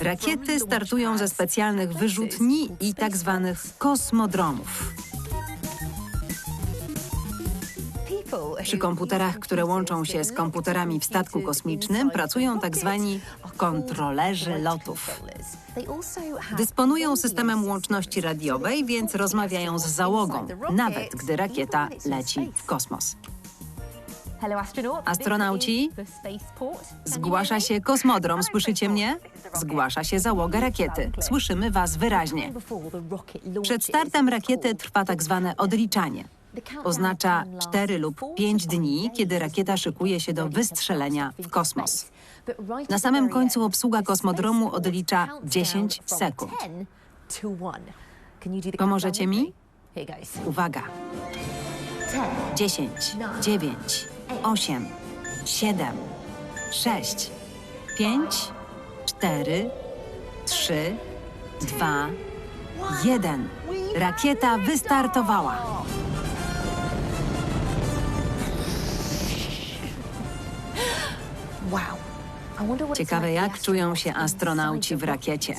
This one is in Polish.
Rakiety startują ze specjalnych wyrzutni i tak zwanych kosmodromów. Przy komputerach, które łączą się z komputerami w statku kosmicznym, pracują tak zwani kontrolerzy lotów. Dysponują systemem łączności radiowej, więc rozmawiają z załogą, nawet gdy rakieta leci w kosmos. Astronauci? Zgłasza się kosmodrom, słyszycie mnie? Zgłasza się załoga rakiety. Słyszymy was wyraźnie. Przed startem rakiety trwa tak zwane odliczanie. Oznacza 4 lub 5 dni, kiedy rakieta szykuje się do wystrzelenia w kosmos. Na samym końcu obsługa kosmodromu odlicza 10 sekund. Pomożecie mi? Uwaga. 10, 9, 8, 7, 6, 5, 4, 3, 2, 1. Rakieta wystartowała. Ciekawe, jak czują się astronauci w rakiecie.